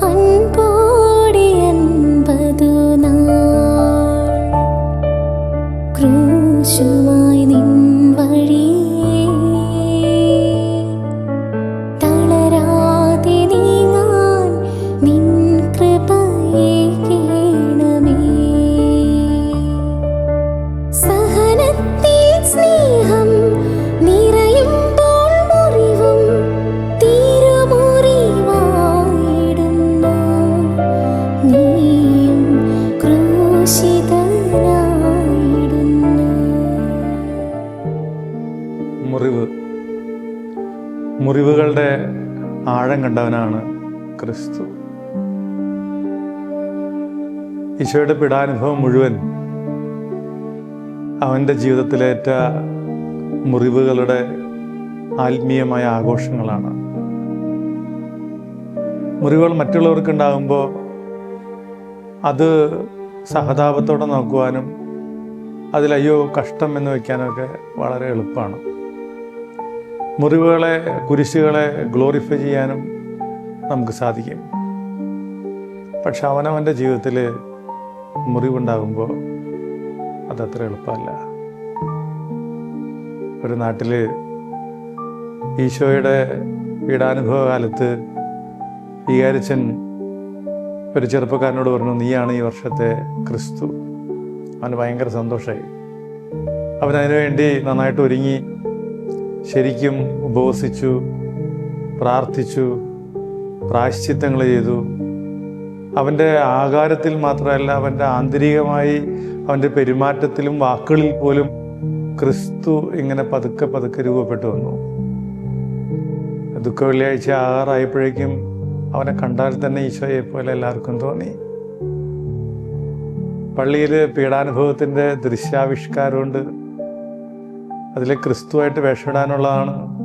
爱 മുറിവ്. മുറിവുകളുടെ ആഴം കണ്ടവനാണ് ക്രിസ്തു. ഈശോയുടെ പിടാനുഭവം മുഴുവൻ അവന്റെ ജീവിതത്തിലേറ്റ മുറിവുകളുടെ ആത്മീയമായ ആഘോഷങ്ങളാണ്. മുറിവുകൾ മറ്റുള്ളവർക്കുണ്ടാകുമ്പോൾ അത് സഹതാപത്തോടെ നോക്കുവാനും അതിലയ്യോ കഷ്ടം എന്ന് വയ്ക്കാനൊക്കെ വളരെ എളുപ്പമാണ്. മുറിവുകളെ കുരിശുകളെ ഗ്ലോറിഫൈ ചെയ്യാനും നമുക്ക് സാധിക്കും. പക്ഷെ അവനവന്റെ ജീവിതത്തിൽ മുറിവുണ്ടാകുമ്പോൾ അതത്ര എളുപ്പമല്ല. ഒരു നാട്ടിൽ ഈശോയുടെ പീഡാനുഭവ കാലത്ത് വികാരിച്ചൻ ഒരു ചെറുപ്പക്കാരനോട് പറഞ്ഞു നീയാണ് ഈ വർഷത്തെ ക്രിസ്തു. അവന് ഭയങ്കര സന്തോഷമായി. അവൻ അതിനുവേണ്ടി നന്നായിട്ട് ഒരുങ്ങി ശരിക്കും ഉപവസിച്ചു പ്രാർത്ഥിച്ചു പ്രായശ്ചിത്തങ്ങൾ ചെയ്തു. അവന്റെ ആകാരത്തിൽ മാത്രമല്ല അവന്റെ ആന്തരികമായി അവന്റെ പെരുമാറ്റത്തിലും വാക്കുകളിൽ പോലും ക്രിസ്തു ഇങ്ങനെ പതുക്കെ പതുക്കെ രൂപപ്പെട്ടു വന്നു. ദുഃഖ വെള്ളിയാഴ്ച ആറായപ്പോഴേക്കും അവനെ കണ്ടാൽ തന്നെ ഈശോയെ പോലെ എല്ലാവർക്കും തോന്നി. പള്ളിയിൽ പീഡാനുഭവത്തിന്റെ ദൃശ്യാവിഷ്കാരമുണ്ട് അതിൽ ക്രിസ്തുവായിട്ട് വേഷമിടാനുള്ളതാണ്.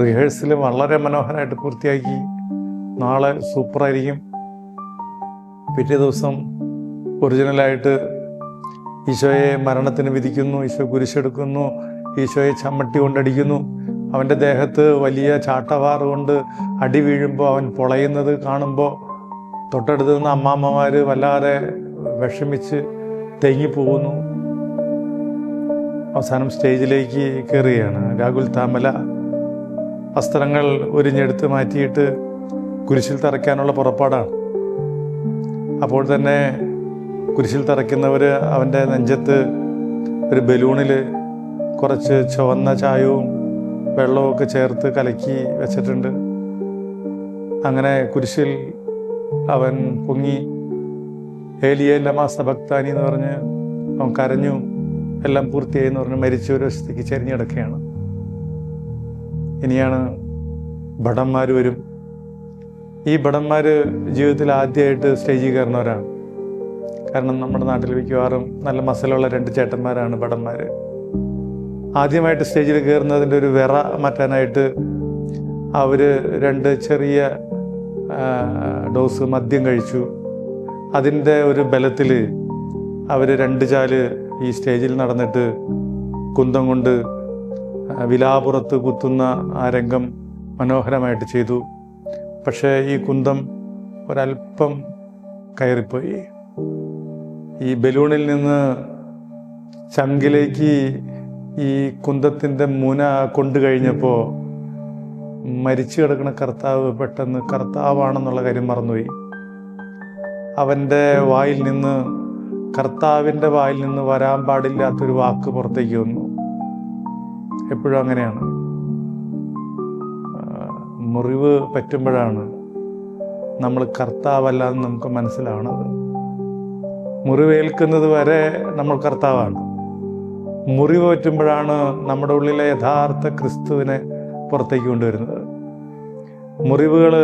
റിഹേഴ്സൽ വളരെ മനോഹരമായിട്ട് പൂർത്തിയാക്കി. നാളെ സൂപ്പറായിരിക്കും. പിറ്റേ ദിവസം ഒറിജിനലായിട്ട് ഈശോയെ മരണത്തിന് വിധിക്കുന്നു ഈശോ കുരിശെടുക്കുന്നു ഈശോയെ ചമ്മട്ടി കൊണ്ടടിക്കുന്നു. അവന്റെ ദേഹത്ത് വലിയ ചാട്ടവാറ് കൊണ്ട് അടി വീഴുമ്പോൾ അവൻ പൊളയുന്നത് കാണുമ്പോൾ തൊട്ടടുത്ത് നിന്ന് അമ്മാമ്മമാർ വല്ലാതെ വിഷമിച്ച് തെങ്ങിപ്പോകുന്നു അവസാനം സ്റ്റേജിലേക്ക് കയറുകയാണ്. രാഹുൽ താമല വസ്ത്രങ്ങൾ ഉരിഞ്ഞെടുത്ത് മാറ്റിയിട്ട് കുരിശിൽ തറയ്ക്കാനുള്ള പുറപ്പാടാണ്. അപ്പോൾ തന്നെ കുരിശിൽ തറയ്ക്കുന്നവർ അവന്റെ നെഞ്ചത്ത് ഒരു ബലൂണിൽ കുറച്ച് ചുവന്ന ചായവും വെള്ളമൊക്കെ ചേർത്ത് കലക്കി വെച്ചിട്ടുണ്ട്. അങ്ങനെ കുരിശിൽ അവൻ പൊങ്ങി. ഏലിയ മാസഭക്താനി എന്ന് പറഞ്ഞ് അവൻ കരഞ്ഞു. എല്ലാം പൂർത്തിയായി എന്ന് പറഞ്ഞ് മരിച്ച ഒരു വശത്തേക്ക് ചെരിഞ്ഞിടക്കുകയാണ് ഇനിയാണ് ഭടന്മാർ വരും. ഈ ഭടന്മാർ ജീവിതത്തിൽ ആദ്യമായിട്ട് സ്റ്റേജിൽ കയറുന്നവരാണ്. കാരണം നമ്മുടെ നാട്ടിൽ മിക്കവാറും നല്ല മസലുള്ള രണ്ട് ചേട്ടന്മാരാണ് ഭടന്മാർ ആദ്യമായിട്ട് സ്റ്റേജിൽ കയറുന്നതിന്റെ ഒരു വിറ മാറ്റാനായിട്ട് അവർ രണ്ട് ചെറിയ ഡോസ് മദ്യം കഴിച്ചു. അതിന്റെ ഒരു ബലത്തിൽ അവർ രണ്ട് ചാൽ ഈ സ്റ്റേജിൽ നടന്നിട്ട് കുന്തം കൊണ്ട് വിലാപുറത്ത് കുത്തുന്ന ആ രംഗം മനോഹരമായിട്ട് ചെയ്തു. പക്ഷേ ഈ കുന്തം ഒരല്പം കയറിപ്പോയി. ഈ ബലൂണിൽ നിന്ന് ചങ്കിലേക്ക് ഈ കുന്തത്തിന്റെ മുന കൊണ്ടു കഴിഞ്ഞപ്പോൾ മരിച്ചു കിടക്കുന്ന കർത്താവ് പെട്ടെന്ന് കർത്താവാണെന്നുള്ള കാര്യം മറന്നുപോയി. അവന്റെ വായിൽ നിന്ന് കർത്താവിന്റെ വായിൽ നിന്ന് വരാൻ പാടില്ലാത്തൊരു വാക്ക് പുറത്തേക്ക് വന്നു. എപ്പോഴും അങ്ങനെയാണ്. മുറിവ് പറ്റുമ്പോഴാണ് നമ്മൾ കർത്താവല്ല എന്ന് നമുക്ക് മനസ്സിലാവണത്. മുറിവേൽക്കുന്നത് വരെ നമ്മൾ കർത്താവാണ്. മുറിവ് പറ്റുമ്പോഴാണ് നമ്മുടെ ഉള്ളിലെ യഥാർത്ഥ ക്രിസ്തുവിനെ പുറത്തേക്ക് കൊണ്ടുവരുന്നത്. മുറിവുകൾ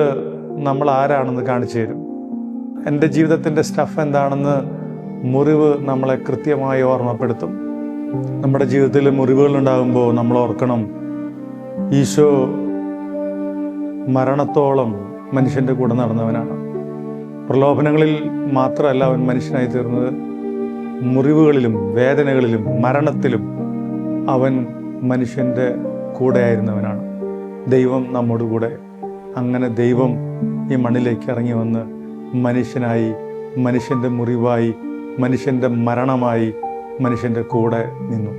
നമ്മൾ ആരാണെന്ന് കാണിച്ചു തരും. എന്റെ ജീവിതത്തിന്റെ സ്റ്റഫ് എന്താണെന്ന് മുറിവ് നമ്മളെ കൃത്യമായി ഓർമ്മപ്പെടുത്തും. നമ്മുടെ ജീവിതത്തിൽ മുറിവുകൾ ഉണ്ടാകുമ്പോൾ നമ്മൾ ഓർക്കണം ഈശോ മരണത്തോളം മനുഷ്യന്റെ കൂടെ നടന്നവനാണ്. പ്രലോഭനങ്ങളിൽ മാത്രമല്ല അവൻ മനുഷ്യനായി തീർന്നത്. മുറിവുകളിലും വേദനകളിലും മരണത്തിലും അവൻ മനുഷ്യന്റെ കൂടെയായിരുന്നവനാണ് ദൈവം നമ്മോട് കൂടെ. അങ്ങനെ ദൈവം ഈ മണ്ണിലേക്ക് ഇറങ്ങി വന്ന് മനുഷ്യനായി മനുഷ്യന്റെ മുറിവായി മനുഷ്യന്റെ മരണമായി മനുഷ്യന്റെ കൂടെ നിന്നു.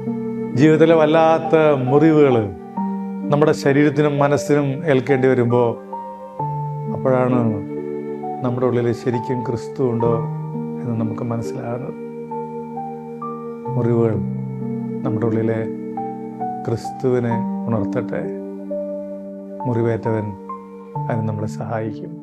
ജീവിതത്തിലെ വല്ലാത്ത മുറിവുകൾ നമ്മുടെ ശരീരത്തിനും മനസ്സിനും ഏൽക്കേണ്ടി വരുമ്പോൾ അപ്പോഴാണ് നമ്മുടെ ഉള്ളിൽ ശരിക്കും ക്രിസ്തു ഉണ്ടോ എന്ന് നമുക്ക് മനസ്സിലാകുന്നത്. മുറിവുകൾ നമ്മുടെ ഉള്ളിലെ ക്രിസ്തുവിനെ ഉണർത്തട്ടെ. മുറിവേറ്റവൻ അതിന് നമ്മളെ സഹായിക്കും.